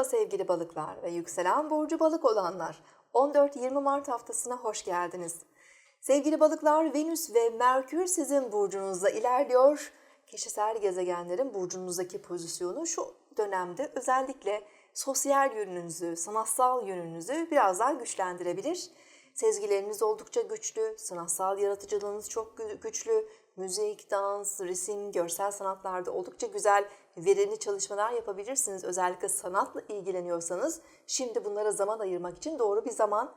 Merhaba sevgili balıklar ve yükselen burcu balık olanlar. 14-20 Mart haftasına hoş geldiniz. Sevgili balıklar, Venüs ve Merkür sizin burcunuzda ilerliyor. Kişisel gezegenlerin burcunuzdaki pozisyonu şu dönemde özellikle sosyal yönünüzü, sanatsal yönünüzü biraz daha güçlendirebilir. Sezgileriniz oldukça güçlü, sanatsal yaratıcılığınız çok gü- güçlü, müzik, dans, resim, görsel sanatlarda oldukça güzel, verimli çalışmalar yapabilirsiniz. Özellikle sanatla ilgileniyorsanız şimdi bunlara zaman ayırmak için doğru bir zaman.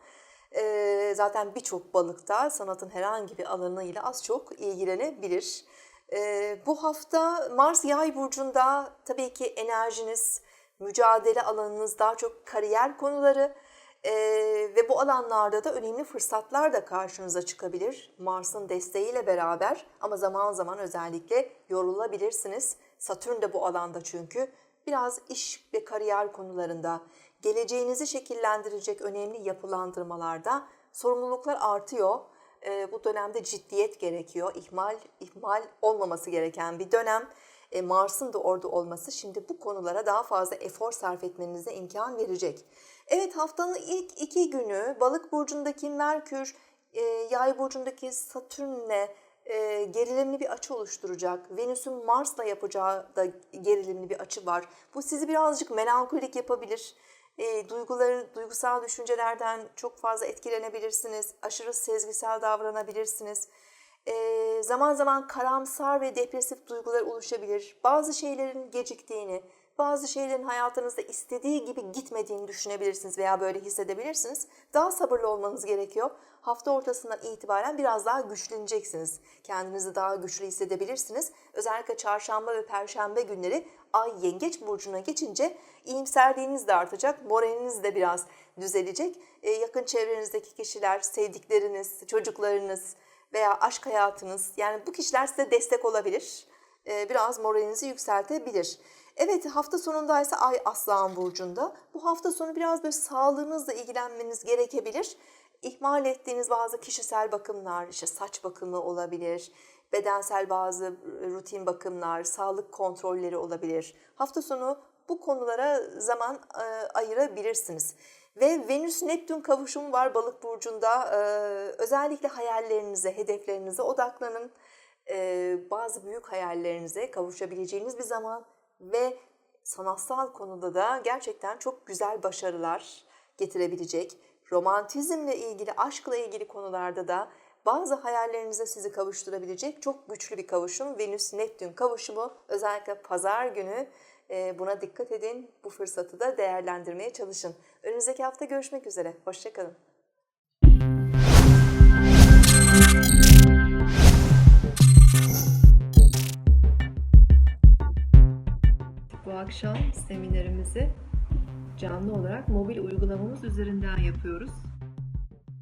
Ee, zaten birçok balıkta sanatın herhangi bir alanıyla az çok ilgilenebilir. Ee, bu hafta Mars Yay burcunda tabii ki enerjiniz, mücadele alanınız daha çok kariyer konuları ee, ve bu alanlarda da önemli fırsatlar da karşınıza çıkabilir. Mars'ın desteğiyle beraber ama zaman zaman özellikle yorulabilirsiniz. Satürn de bu alanda çünkü biraz iş ve kariyer konularında geleceğinizi şekillendirecek önemli yapılandırmalarda sorumluluklar artıyor. Ee, bu dönemde ciddiyet gerekiyor. İhmal, ihmal olmaması gereken bir dönem. E, Mars'ın da orada olması şimdi bu konulara daha fazla efor sarf etmenize imkan verecek. Evet haftanın ilk iki günü balık burcundaki Merkür, e, yay burcundaki Satürn'le e, gerilimli bir açı oluşturacak. Venüs'ün Mars'la yapacağı da gerilimli bir açı var. Bu sizi birazcık melankolik yapabilir. E, duyguları, duygusal düşüncelerden çok fazla etkilenebilirsiniz. Aşırı sezgisel davranabilirsiniz. E, zaman zaman karamsar ve depresif duygular oluşabilir. Bazı şeylerin geciktiğini, bazı şeylerin hayatınızda istediği gibi gitmediğini düşünebilirsiniz veya böyle hissedebilirsiniz. Daha sabırlı olmanız gerekiyor. Hafta ortasından itibaren biraz daha güçleneceksiniz. Kendinizi daha güçlü hissedebilirsiniz. Özellikle çarşamba ve perşembe günleri Ay Yengeç burcuna geçince iyimserliğiniz de artacak, moraliniz de biraz düzelecek. Yakın çevrenizdeki kişiler, sevdikleriniz, çocuklarınız veya aşk hayatınız yani bu kişiler size destek olabilir. Ee, biraz moralinizi yükseltebilir. Evet hafta sonundaysa Ay Aslan Burcu'nda. Bu hafta sonu biraz böyle sağlığınızla ilgilenmeniz gerekebilir. İhmal ettiğiniz bazı kişisel bakımlar, işte saç bakımı olabilir, bedensel bazı rutin bakımlar, sağlık kontrolleri olabilir. Hafta sonu bu konulara zaman e, ayırabilirsiniz. Ve Venüs-Neptün kavuşumu var balık burcunda. E, özellikle hayallerinize, hedeflerinize odaklanın. E, bazı büyük hayallerinize kavuşabileceğiniz bir zaman ve sanatsal konuda da gerçekten çok güzel başarılar getirebilecek. Romantizmle ilgili, aşkla ilgili konularda da bazı hayallerinize sizi kavuşturabilecek çok güçlü bir kavuşum. Venüs-Neptün kavuşumu özellikle pazar günü buna dikkat edin. Bu fırsatı da değerlendirmeye çalışın. Önümüzdeki hafta görüşmek üzere. Hoşçakalın. Bu akşam seminerimizi canlı olarak mobil uygulamamız üzerinden yapıyoruz.